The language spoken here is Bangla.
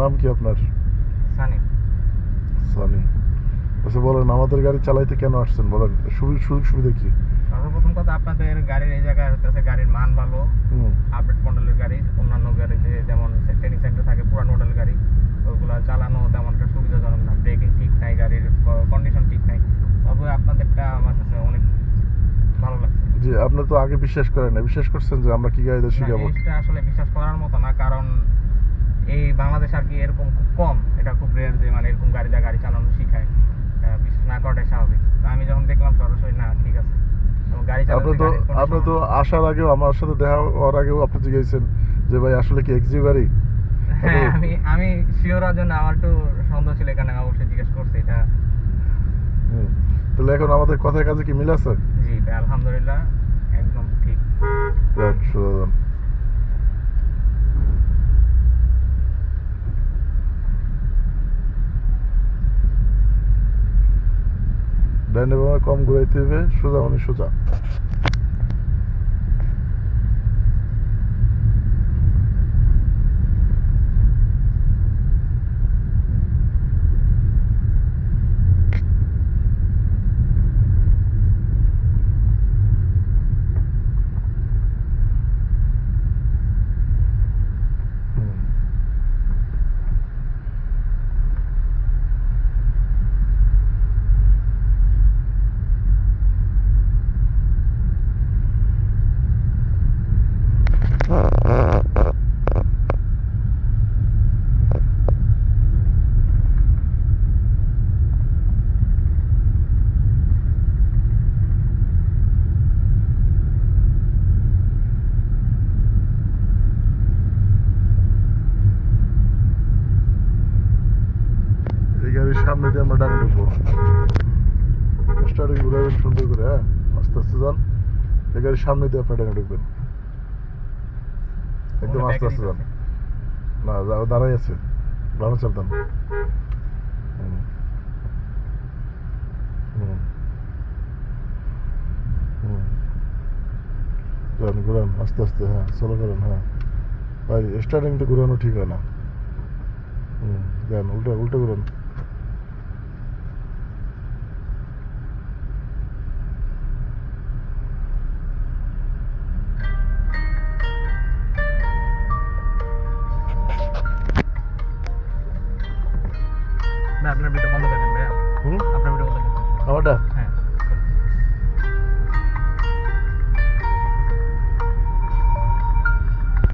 নাম কি আপনার? সানি। সানি। আচ্ছা বলেন আমাদের গাড়ি চালাইতে কেন আসছেন? বলেন সুযোগ সুবিধা কি? সর্বপ্রথম কথা আপনাদের গাড়ির এই জায়গায় হচ্ছে গাড়ির মান ভালো আপডেট মডেলের গাড়ি অন্যান্য গাড়িতে যেমন ট্রেনিং সেন্টার থাকে পুরান মডেল গাড়ি ওইগুলো চালানো তেমন একটা সুবিধাজনক না। ব্রেকিং ঠিক নাই গাড়ির কন্ডিশন ঠিক নাই। তবে আপনাদেরটা আমার কাছে অনেক ভালো লাগছে। জি আপনি তো আগে বিশ্বাস করেন না বিশ্বাস করছেন যে আমরা কি গাড়িতে না, শিখাবো? জিনিসটা আসলে বিশ্বাস করার মতো না কারণ এই বাংলাদেশ আর কি এরকম খুব কম। এটা খুব রেয়ার যে মানে এরকম গাড়ি দিয়ে গাড়ি চালানো শিখায়। বিশ্বাস না করাটাই স্বাভাবিক। তা আমি যখন দেখলাম সরাসরি না ঠিক আছে। গাড়ি আপনি তো আপনি তো আসার আগেও আমার সাথে দেখা হওয়ার আগেও আপনি জিজ্ঞাসেন যে ভাই আসলে কি এক্সিউ গাড়ি হ্যাঁ আমি আমি শিওর জন্য আমার একটু সন্দেহ ছিল এখানে অবশ্যই জিজ্ঞেস করছি এটা। তাহলে এখন আমাদের কথার কাজে কি মিল আছে? জি আলহামদুলিল্লাহ একদম ঠিক। ডাইনে বামে কম ঘুরাইতে হবে সোজা মানে সোজা হুম এই গাড়ির সামনে দিয়ে আমরা ডানে ঢুকবো স্টার্টিং ঘুরাবেন সুন্দর করে হ্যাঁ? আস্তে আস্তে যান। এই গাড়ির সামনে দিয়ে আপনি ডানে ঢুকবেন। একদম আস্তে আস্তে যান। না দাঁড়াই আছে। ভালো চাপতাম হুম। হুম। হুম। ঘুরান ঘুরান আস্তে আস্তে হ্যাঁ সোলো করেন হ্যাঁ। ভাই স্টার্টিং তো ঘুরানো ঠিক হয় না। হুম যান উল্টা উল্টা ঘুরান। ভাই, আপনার ভিডিও বন্ধ করে দেন ভাইয়া। আপনার ভিডিও বন্ধ করে দেন।